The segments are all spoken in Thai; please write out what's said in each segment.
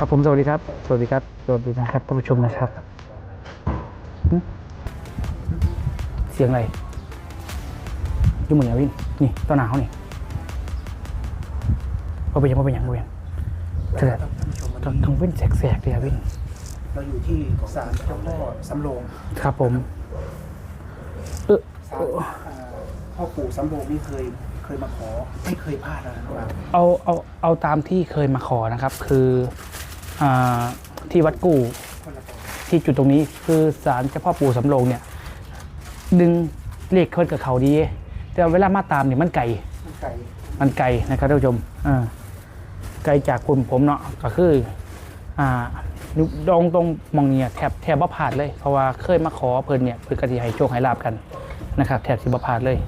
ครับผมสวัสดีครับ สวัสดีครับ สวัสดีนะครับท่านผู้ชมนะครับหึเสียงอะไรอยุ่เหมือนวินนี่ต้นหนาวนี่ว่าเป็นยังว่าเป็นยังว่าเป็นยังแต่ท่านผู้ชมวันต้องนี้ต้องเว้นแสกๆเลยอะวินเราอยู่ที่ศาลเจ้าพ่อสำโรงครับผมเออศาลอ่าพ่อปู่สำโรงนี่เคยเคยมาขอไม่เคยพลาดนะครับเอาเอาเอาตามที่เคยมาขอนะครับ คืออ่า ที่วัดกู่ที่จุดตรงนี้คือศาลเจ้าพ่อปู่สำโรงเนี่ย ดึงเลขเคินกับเขาดี แต่เวลามาตามเนี่ยมันไก่มันไก่นไกลนะครับท่านผู้ชมไกลจากคุณผมเนาะก็คือ อ่าดองตรงมองเนี่ยแทบแทบบ่ผ่านเลย เพราะว่าเคยมาขอเพิ่นเนี่ยเพิ่นกติให้โชคให้ลาบกันนะครับแทบสิบ่ผ่านเลย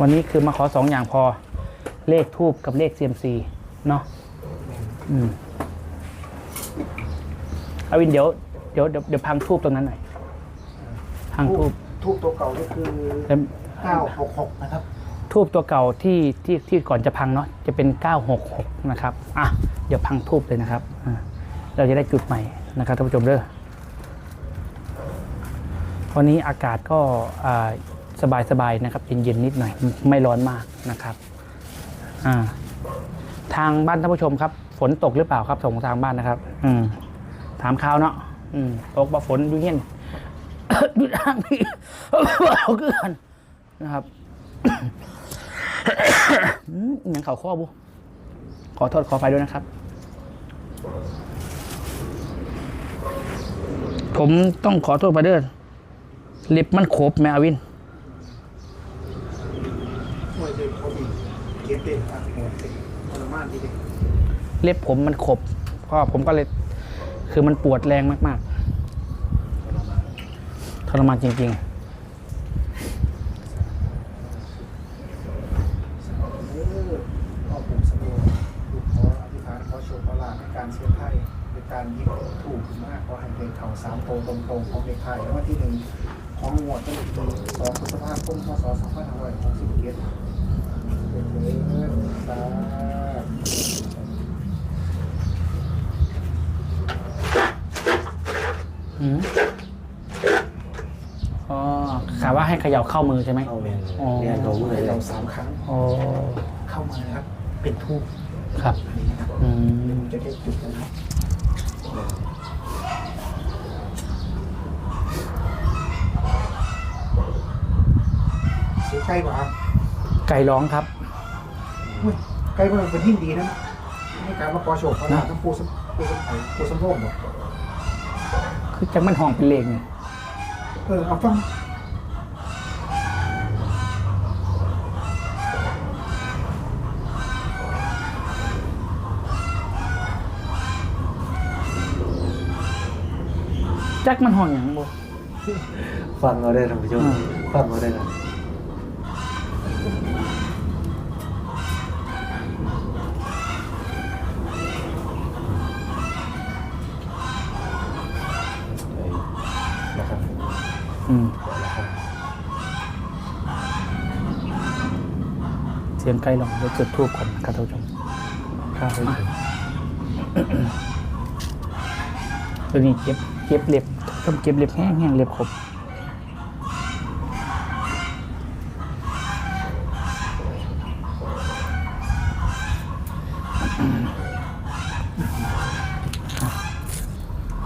วันนี้คือมาขอสองอย่างพอเลขทูบกับเลข CMC เนาะ อืมอาวินเดี๋ยวเดี๋ยวเดี๋ยวเดี๋ยวพังทูบตรงนั้นหน่อยพังทูบทูบตัวเก่านี่คือแล้ว966นะครับ ทูบตัวเก่าที่ที่ที่ก่อนจะพังเนาะจะเป็น 966 นะครับอะเดี๋ยวพังทูบเลยนะครับอ่าเราจะได้จุดใหม่นะครับท่านผู้ชมเด้อวันนี้อากาศก็สบายสบายๆนะครับ เย็นๆนิดหน่อยไม่ร้อนมากนะครับอ่าทางบ้านท่านผู้ชมครับ ฝนตกหรือเปล่าครับส่งทางบ้านนะครับ อืมถามข่าวเนาะอืมตกบ่ฝนอยู่เงี้ยดูทางพี่เอาเกินนะครับอืมอยังเข่าข้อบุขอโทษขอไฟด้วยนะครับ ผมต้องขอโทษไปเด้อล็บมันขบแมอวินช่วยเด็กเขาดีเก็บเด็กอะโหดเด็กทรมานดีเด็ก เล็บผมมันขบก็ผมก็เลย คือมันปวดแรงมากๆทรมานจริงเออพ่อปู่สำโรงลูกขออธิษฐานขอโชคลาภในการเสียไทยในการยิงถูกมากขอให้เด็กเขาสามโตตรงๆของเลขไทยแล้ววันที่หนึ่งของงวดก็คือสองพฤษภาคมพศสองพันห้าร้อยหกสิบเจ็ดเป็นเลยสาธุ อืมอ๋อขาว่าให้เขย่าเข้ามือใช่ไหม เข้าแมนอ๋อ เนี่ยเขาเมื่อยเลเรายสามครั้งอ๋อเข้ามาครับ เป็นทูบครับนี่นะครับอืม จะได้จุดนะครับเสียใกล้กว่าครับไก่ร้องครับ อุ้ยใกล้กว่าเป็นยิ่งดีนะในการมาขอโชคขอลาภทั้งปูสมปูสมไผ่ปูสมโภคหมด คือจังมันห้องเป็นเลงเนี่ยเออเอาฟังจักมันห้องอย่างบ่ ฟังเราได้ท่านผู้ชมอืมฟังเราได้นะ นะครับ อืม เสียงไก่ร้องเดี๋ยวจุดทูบก่อนนะครับท่านผู้ชมครับอะตัวนี้เก็บเก็บเล็บต้องเก็บเล็บแห้งแห้งเล็บขบ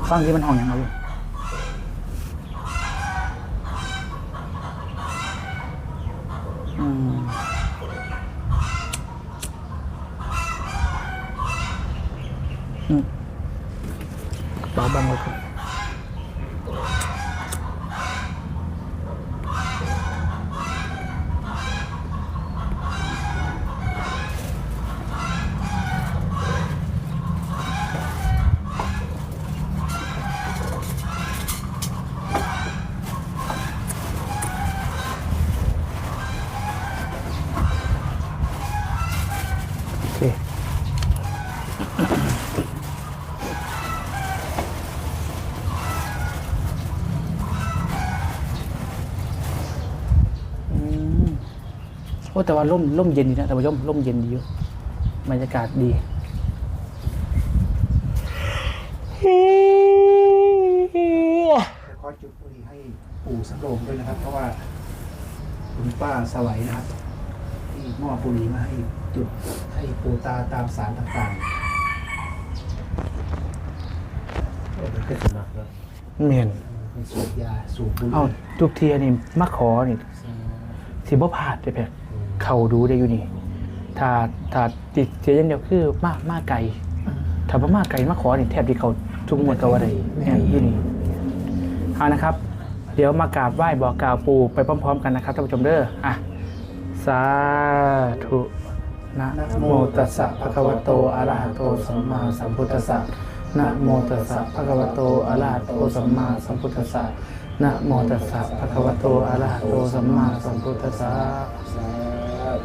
ฟังที่มันห้องอย่างไร โอ้แต่ว่าร่มร่มเย็นดีนะแต่ว่าร่มร่มเย็นดีอยู่บรรยากาศดีขอจุดบุหรี่ให้ปู่สำโรมด้วยนะครับ เพราะว่าคุณป้าสวัยนะครับ ที่มอบบุหรี่มาให้จุดให้ปู่ตาตามสารต่างๆเออด้วยกันมียนสูบยาสูบบุหรี่เอ้าทุกเทียนี่มาขอนี่สิบ่ผาดไปแพก เขาดูได้อยู่นี่ถ้าถ้าติดเสียอย่างเดียวคือมากมากไกลถ้าบ่มาไกลมาขอนี่แทบที่เขาทุกงวดก็ว่าได้แม่อยู่นี่เอานะครับ เดี๋ยวมากราบไหว้บอกกล่าวปู่ไปพร้อม ๆ กันนะครับท่านผู้ชมเด้ออะสาธุนะโมตัสสะภะคะวะโตอะระหะโตสัมมาสัมพุทธัสสะนะโมตัสสะภะคะวะโตอะระหะโตสัมมาสัมพุทธัสสะนะโมตัสสะภะคะวะโตอะระหะโตสัมมาสัมพุทธัสสะ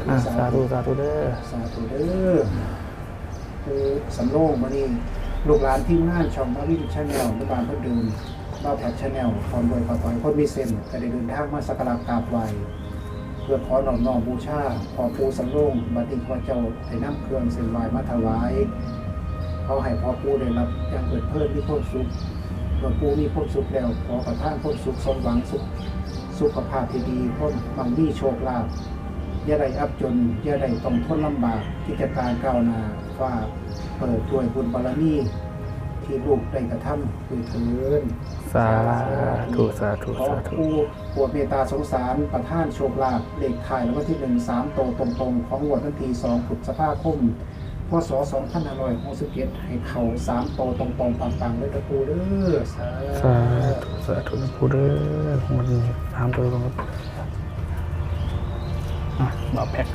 สาอะธุสาธุสาธุเด้อสาธุเด้อคือสำโรงมานี่ลูกหลานที่งานช่องมาวิ่งชาแนลหรือบานพื่อดื่มบ้าแพทชาแนลพร้อมด้วยขอต่อยคนมีเซนก็ได้เดินทางมาสักการะกราบไหว้เพื่อขอน้อมน้อมบูชาขอปูสำโรงบัดนี้ขอเจ้าให้น้ำเครื่องเส้นไหว้มาถวายเขาให้พ่อปู่ได้รับอย่างเปิดเพิ่มมีความสุขเมื่อปู่มีความสุขแล้วขอประทานความสุขสมหวังสุขสุขภาพที่ดีพ้นมังมีโชคลาภ อย่าได้อับจนอย่าได้ต้องทนลำบากที่จะการก้าวหน้าว่าเปิดด้วยบุญบารมีที่ลูกได้กระทำคือเถินสาธุสาธุขอสาธุ ผู้ปวดเมตตาสงสารประท่านโชคลาภเลขถ่ายแล้วก็ที่หนึ่งสามโตวตรงๆ ของงวดวันที่สองพฤษภาคมพศสองพันห้าร้อยหกสิบเจ็ดให้เข่าสามโตวตรงๆปังๆเลยตะปูเด้อสาสาธุสาธุนะพูดเด้อของมันนี้ตามตัวตรง ครับอะบอกแพ็ค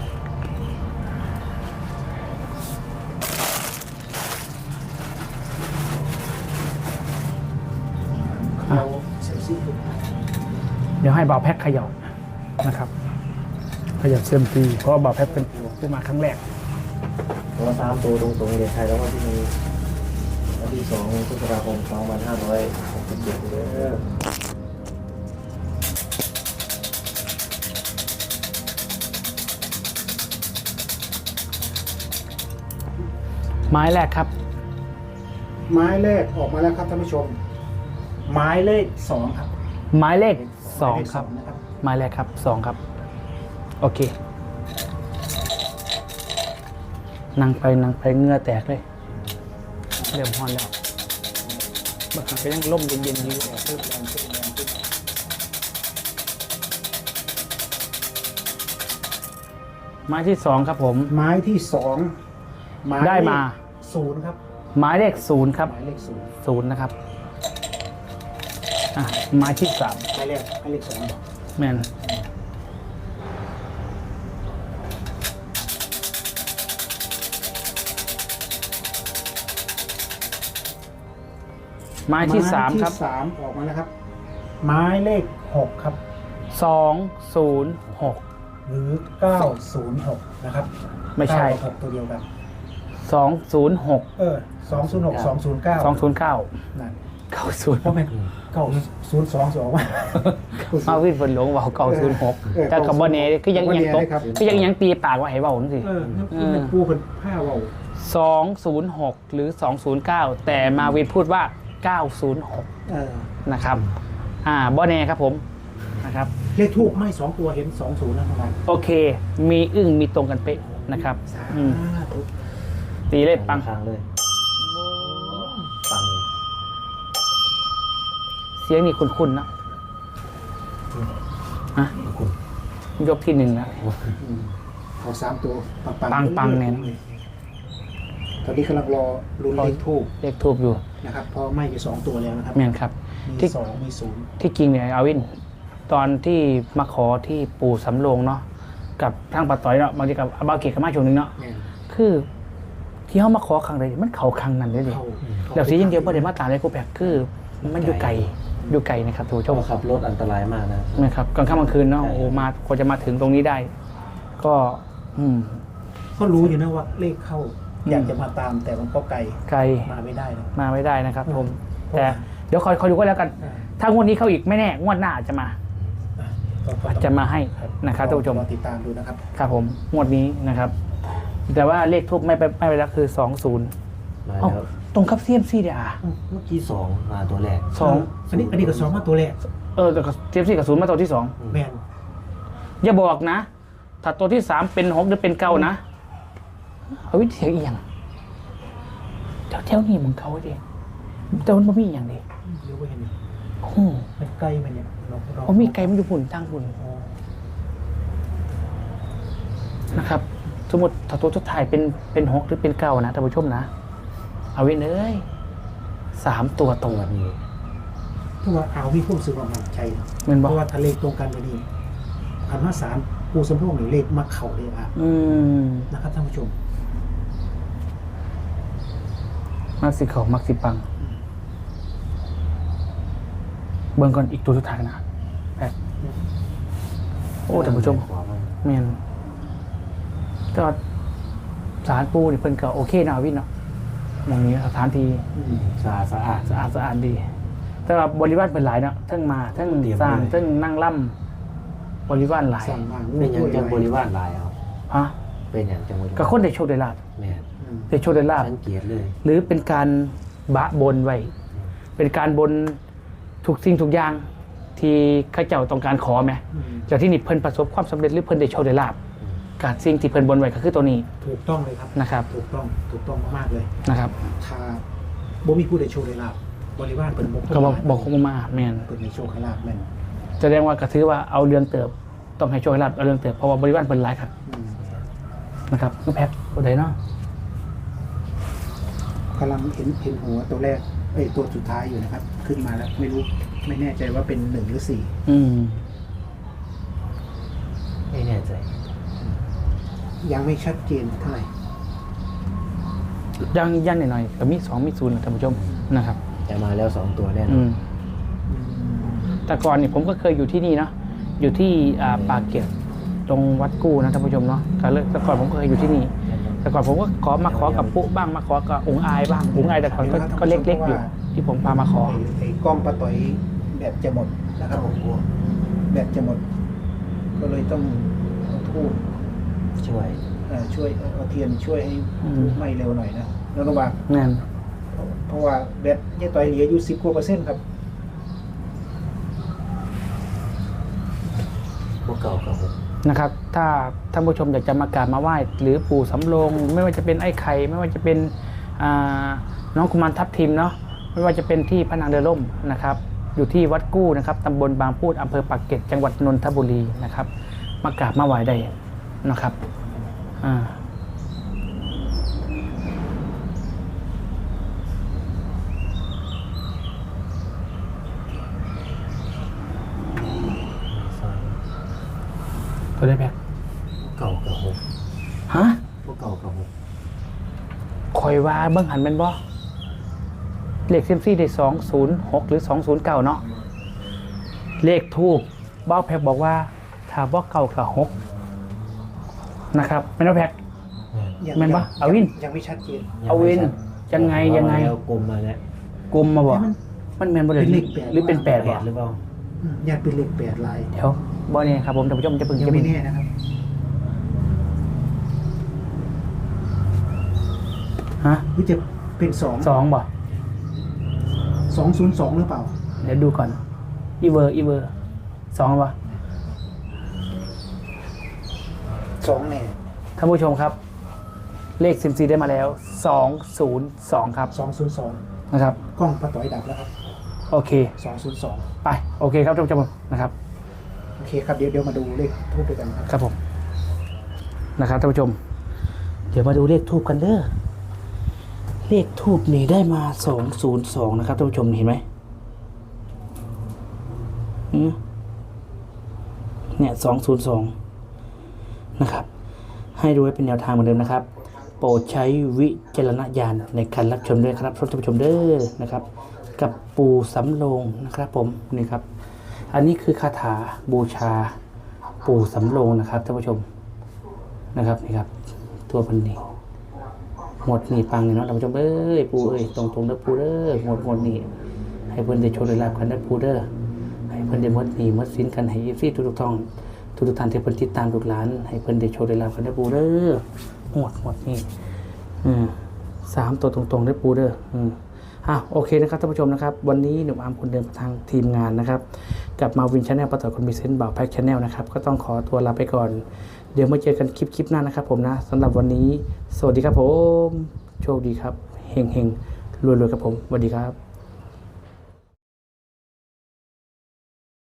เราเสียสิ้นเดี๋ยวให้บ่าวแพ็คเขย่านะครับเขย่าเซยมซีเพราะว่าบ่าวแพ็คเป็นผู้มาครั้งแรกตัวสามตัวตรงๆเรียนไทยแล้วก็ที่มีวันที่สองพฤษภาคมสองพันห้าร้อยหกสิบเจ็ดเด้อ ไม้แรกครับ ไม้เลขออกมาแล้วครับท่านผู้ชม ไม้เลขสองครับไม้เลขสองหมายเลขครับนะครับไม้แรกครับสองครับ โอเค นั่งไปนั่งไปเหงื่อแตกเลย เริ่มฮอนแล้วบางครั้งก็ยังล่มเย็นๆอยู่ เพิ่มแรงขึ้นแรงขึ้นไม้ที่สองครับผม ไม้ที่สองหมายเลขได้มา ศูนย์ครับไม้เลขศูนย์ครับหมายเลขศูนย์ศูนย์นะครับอะไม้ที่สามหมายเลขหมายเลขสองบอกแมนไม้ที่สามครับไที่สามออกมาแล้วครับไม้เลขหกครับสองศูนย์หกหรือเก้าศูนย์หกนะครับไม่ใช่ เก้ากับหกตัวเดียวกัน สองศูนย์หกเออสองศูนย์หกสองศูนย์เก้าสองศูนย์เก้านั่นเก้าศูนย์เพราะเป็นเก้าศูนย์สองสองว่ามาวิ่งบนหลวงเบาเก้าศูนย์หกเออแต่กับบอเน่ก็ยังบ่ยังแน่ตกเลยครับก็ยังยังตีปากว่าให้เบาสิเออนี่เป็นปูเป็นผ้าเบาสองศูนย์หกหรือสองศูนย์เก้าแต่มาวินพูดว่าเก้าศูนย์หกเออนะครับ อ่าบอเน่ครับผมนะครับเลขทูบไม่สองตัวเห็นสองศูนย์นะประมาณโอเค มีอึ้งมีตรงกันเป๊ะนะครับ อืม ตีเลขปังครั้งเลย ปังเสียงนี่คุ้นๆนะฮะคุณยกที่หนึ่งนะเอาสามตัวปังปังปังเนี่ยตอนนี้กำลังรอลุ้นเลขทูบเลขทูบอยู่นะครับเพราะไม่มีสองตัวแล้วนะครับแม่นครับ มีที่ สองมีศูนย์ที่จริงเนี่ยอาวิน ตอนที่มาขอที่ปู่สำโรงเนาะกับทางปัตต้อยเนาะบางทีกับอาบาเกตกับมาช่วงหนึงเนาะ เนี่ยคือ ที่เขามาขอครั้งใดมันเขาครั้งนั้นเลยดิเข้าแล้วสีอย่างเดียวประเดี๋ยวมาตามเลยกูแปลกคือมันอยู่ไกลอยู่ไกลนะครับทุกเจ้าเจ้าขับรถอันตรายมากนะนะครับกลางค่ำกลางคืนเนาะโอ้มาควรจะมาถึงตรงนี้ได้ ก็ อืมก็รู้อยู่นะว่าเลขเข้าอืมอยากจะมาตามแต่มันก็ไกลไกลมาไม่ได้นะมาไม่ได้นะครับผมเพราะแต่ว่าเดี๋ยวคอยคอยดูก็แล้วกันอ่าถ้างวดนี้เข้าอีกไม่แน่งวดหน้าอาจจะมาอะก็ก็อาจต้องจะมาให้นะครับท่านผู้ชมรอติดตามดูนะครับ ครับผมงวดนี้นะครับ แต่ว่าเลขทูบไม่ไปไม่ไปแล้วคือสองศูนย์มาเอ้าแล้ว ตรงกับเซียมซีเดียเมื่อกี้สองมาตัวแรกสองอันนี้อันนี้ก็สองมาตัวแรกเออแต่เจฟซี่กับศูนย์มาตัวที่สองแมนอย่าบอกนะ ถ้าตัวที่สามเป็นหกหรือเป็นเก้านะเอาวิธีเอียงเจ้าเท่านี้มึงเขาดิแต่มันไม่มีอย่างดิเรียกว่าเห็นโอ้โหมันใกล้มันเนี่ยเราเราเอามีไกลมันอยู่หุ่นตั้งหุ่นอ๋อนะครับ สมมติถ้าตัวสุดท้ายเป็นเป็นหกหรือเป็นเก้านะท่านผู้ชมนะ เอาไว้เลยสามตัวตรงวันนี้เพราะว่าเอาวิพุ่มซื้อมามันใจเนาะเงินเพบอกราะว่าทะเลตรงกันไปนี่อันว่าสารปูสมพงษ์นี่เลขมักเข่าเลยอะอืมนะครับท่านผู้ชมมักสิเขามักสิปัง เบิ่งก่อนอีกตัวสุดท้ายนะแปดโอ้ท่านผู้ชมขวาบ้างแม่น ก็สารปูนี่เพิ่นก็โอเคนะอาวินเนาะหมองนี้สถานที่สะอาดสะอาดสะอาดสะอาดดีแต่ว่าบริวารเป็นหลายเนาะทั้งมาทั้งเตรียมสร้างเลยทั้งนั่งล่ำบริวารหลายสั่งมาเป็นอย่างจังบริววารหลายเอาฮะเป็นอย่างจังบริวารก็คนได้โชคได้ลาบแม่นได้โชคได้ลาบสังเกตเลยหรือเป็นการบะบนไว้ เป็นการบนทุกสิ่งทุกอย่างที่ข้าเจ้าต้องการขอไหมจากที่นี่เพิ่นประสบความสำเร็จหรือเพิ่นได้โชคได้ลาบ การสิ่งที่เพิ่นบนไว้ก็คือตัวนี้ ถูกต้องเลยครับนะครับ ถูกต้องถูกต้องมากๆเลยนะครับ ถ้าบ่มีผู้ใดโชว์ได้ลาบบริวารเป็นบกก็บอกบอกคงมาแมนเป็นในโชว์ให้ลาบแม่นแสดงว่าก็ถือว่าเอาเรื่องเติบต้องให้โชคให้ลาบเอาเรื่องเติบเพราะว่าบริวารเป็นหลายครับอืมนะครับก็แพ็คตัวใดเนาะกำลังเห็นเห็นหัวตัวแรกเอ้ยตัวสุดท้ายอยู่นะครับ ขึ้นมาแล้วไม่รู้ไม่แน่ใจว่าเป็นหนึ่งหรือสี่อืมไม่แน่ใจ ยังไม่ชัดเจนเท่าไหร่ยังยังหน่อยๆก็มีสองมีศูนย์นะท่านผู้ชมนะครับจะมาแล้วสองตัวแน่นอือนมแต่ก่อนนี่ผมก็เคยอยู่ที่นี่เนาะอยู่ที่อ่าปากเกร็ดตรงวัดกู้นะท่านผู้ชมเนาะแต่เลิกแต่ก่อนผมก็เคยอยู่ที่นี่ แต่ก่อนผมก็ขอมาขอกับปุ๊บ้างมาขอกับองค์อายบ้างองค์อายแต่ก่อนก็ก็เล็กๆอยู่ ที่ผมพามาขอไไอ้กล้องปะต่อยแบบจะหมดนะครับผมแบบจะหมด ก็เลยต้องเอาทูบ ช่วยเอ่อช่วยเอาเทียนช่วยให้อืมทูบไหม้เร็วหน่อยนะแล้วระหว่างนั่นเพราะว่าแบตยายต่อยเหลืออยู่สิบกว่าเปอร์เซ็นต์ครับพวกเก่ากับหกนะครับ ถ้าท่านผู้ชมอยากจะมากราบมาไหว้หรือปู่สำโรงไม่ว่าจะเป็นไอ้ไข่ไม่ว่าจะเป็นอ่าน้องกุมารทับทิมเนาะไม่ว่าจะเป็นที่พระนางเรือล่มนะครับ อยู่ที่วัดกู้นะครับตำบลบางพูดอำเภอปากเกร็ดจังหวัดนนทบุรีนะครับ มากราบมาไหว้ได้ นะครับอ่าซอยตัวได้แบกเก่ากับหกฮะพวกเก่ากับหกคอยว่าเบิ้งหันเป็นบ่เลขเซยมซี่ได้สองศูนย์หกหรือสองศูนย์เก้าเนาะเลขทูบบ้าแพกบอกว่าถ้าบ่เก่ากับหก นะครับไม่ต้องแพกยังแม่นปะเอาวิน ยังไม่ชัดเจนเอาวิน ยังไงยังไงแล้วกลมมาแล้วกลมมาบอกมันแมนบ่เลยเป็นเลขแปดหรือเป็นแปดแปบ่ดหรือเปล่าอืมญาติเป็นเลขแปดลายเดี๋ยวบ่เนี่ยครับผมท่านผู้ชมจะเพิ่งยังจะไม่เพิ่งแน่นะครับฮะหรือจะเป็นสองสองบ่สองศูนย์สองหรือเปล่า เดี๋ยวดูก่อนอีเวอร์อีเวอร์สองบ่ สองแน่ท่านผู้ชมครับ เลขซิมซีได้มาแล้ว 202 ครับสองศูนย์สองนะครับกล้องปะต่อยดับแล้วครับโอเค สองศูนย์สองไป โอเคครับท่านผู้ชมนะครับ โอเคครับเดี๋ยวเดี๋ยวมาดูเลขทูบด้วยกันครับครับผมนะครับท่านผู้ชม เดี๋ยวมาดูเลขทูบกันเด้อเลขทูบนี่ได้มา202นะครับท่านผู้ชมเห็นไหมอืมเนี่ย202น นะครับ ให้ดูไว้เป็นแนวทางเหมือนเดิมนะครับ โปรดใช้วิจารณญาณในการรับชมด้วยครับท่านผู้ชมเด้อนะครับ กับปูสำโรงนะครับผมนี่ครับ อันนี้คือคาถาบูชาปูสำโรงนะครับท่านผู้ชมนะครับนี่ครับ ตัวพันนี่หมดนี่ปังนี่เนาะท่านผู้ชมเอ้ยปูเอ้ยตรงตรงเด้อปูเด้อหมดหมดนี่ให้เพิ่อนได้โชว์ได้ลาบกันเด้อปูเด้อให้เพิ่อนได้หมดนี่หมดสินกันให้เอฟซีทุกๆท่อง ทุกท่านที่เพิ่นติดตามลูกหลาน ให้เพิ่นได้โชว์ได้ลาบกันเด้ปูเด้อหมดหมดนี่อืมสามตัวตรงๆเด้ปูเด้ออืมอะโอเคนะครับท่านผู้ชมนะครับ วันนี้หนุ่มอาร์มคนเดิมทางทีมงานนะครับ กับมาวินชาแนลประต่อคนมีเซนต์บ่าวแพ็กชาแนลนะครับ ก็ต้องขอตัวลาไปก่อน เดี๋ยวมาเจอกันคลิปคลิปหน้านะครับผมนะสำหรับวันนี้ สวัสดีครับผม โชคดีครับเฮงเฮงรวยๆครับผมสวัสดีครับ